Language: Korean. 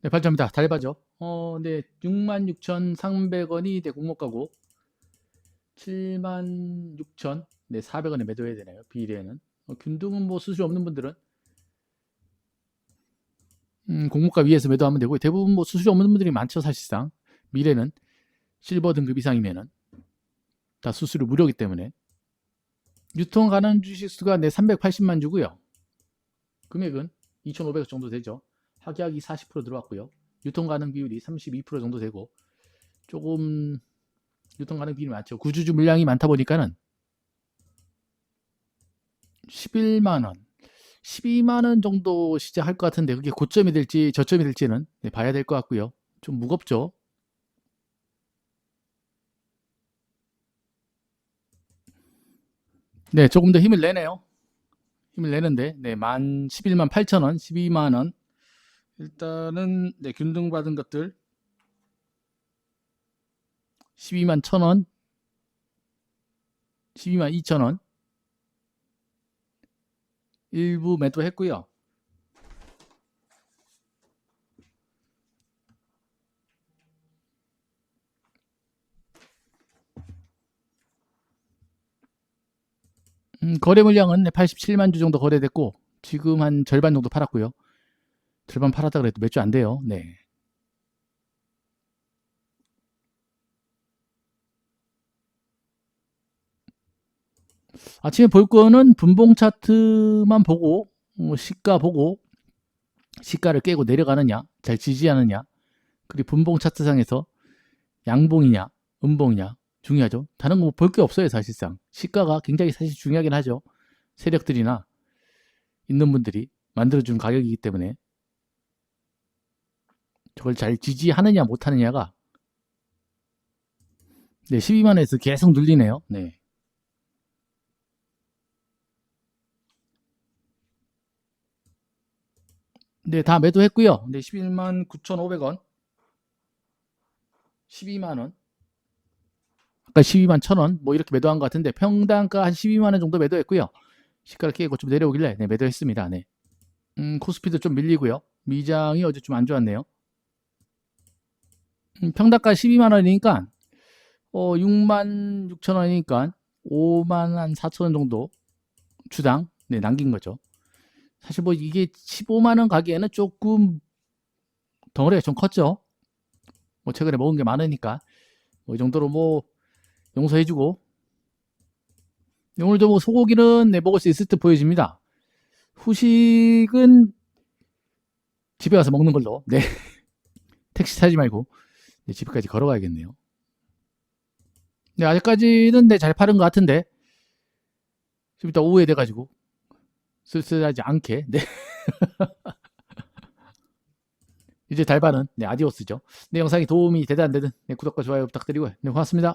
네, 발전입니다. 달바죠. 어, 네, 66,300원이 네, 공모가고 76,000, 네, 400원에 매도해야 되나요? 비례는. 어, 균등은 뭐 수수료 없는 분들은 음, 공모가 위에서 매도하면 되고 대부분 뭐 수수료 없는 분들이 많죠, 사실상. 미래는 실버 등급 이상이면은 다 수수료 무료이기 때문에 유통 가능 주식 수가 네 380만 주고요. 금액은 2,500원 정도 되죠. 확약이 40% 들어왔고요. 유통 가능 비율이 32% 정도 되고 조금 유통 가능 비율이 많죠. 구주주 물량이 많다 보니까는 11만 원, 12만 원 정도 시작할 것 같은데 그게 고점이 될지 저점이 될지는 네, 봐야 될 것 같고요. 좀 무겁죠. 네, 조금 더 힘을 내네요. 힘을 내는데, 네, 만 11만 8천 원, 12만 원. 일단은, 네, 균등 받은 것들. 12만 1천 원, 12만 2천 원. 일부 매도했고요. 음, 거래 물량은 87만 주 정도 거래됐고 지금 한 절반 정도 팔았고요. 절반 팔았다 그래도 몇 주 안 돼요. 네. 아침에 볼 거는 분봉 차트만 보고 어, 시가 보고 시가를 깨고 내려가느냐 잘 지지하느냐 그리고 분봉 차트상에서 양봉이냐 음봉이냐 중요하죠. 다른 거 볼 게 없어요, 사실상. 시가가 굉장히 사실 중요하긴 하죠. 세력들이나 있는 분들이 만들어준 가격이기 때문에 저걸 잘 지지하느냐 못하느냐가 네, 12만원에서 계속 눌리네요. 네. 네, 다 매도했고요. 네, 11만 9,500원. 12만 원. 아까 12만 1,000원 뭐 이렇게 매도한 것 같은데 평당가 한 12만 원 정도 매도했고요. 시가를 깨고 좀 내려오길래 네, 매도했습니다. 네. 음, 코스피도 좀 밀리고요. 미장이 어제 좀 안 좋았네요. 음, 평당가 12만 원이니까 어, 6만 6천 원이니까 5만 한 4천 원 정도 주당 네, 남긴 거죠. 사실 뭐 이게 15만 원 가기에는 조금 덩어리가 좀 컸죠. 뭐 최근에 먹은 게 많으니까 뭐 이 정도로 뭐 용서해주고 오늘도 뭐 소고기는 내 먹을 수 있을 듯 보여집니다. 후식은 집에 가서 먹는 걸로 네 택시 타지 말고 네, 집까지 걸어가야겠네요. 네 아직까지는 네, 잘 파는 것 같은데 좀 이따 오후에 돼가지고 쓸쓸하지 않게 네 이제 달바는 네 아디오스죠. 네 영상이 도움이 되다 안 되든 네, 구독과 좋아요 부탁드리고요. 네 고맙습니다.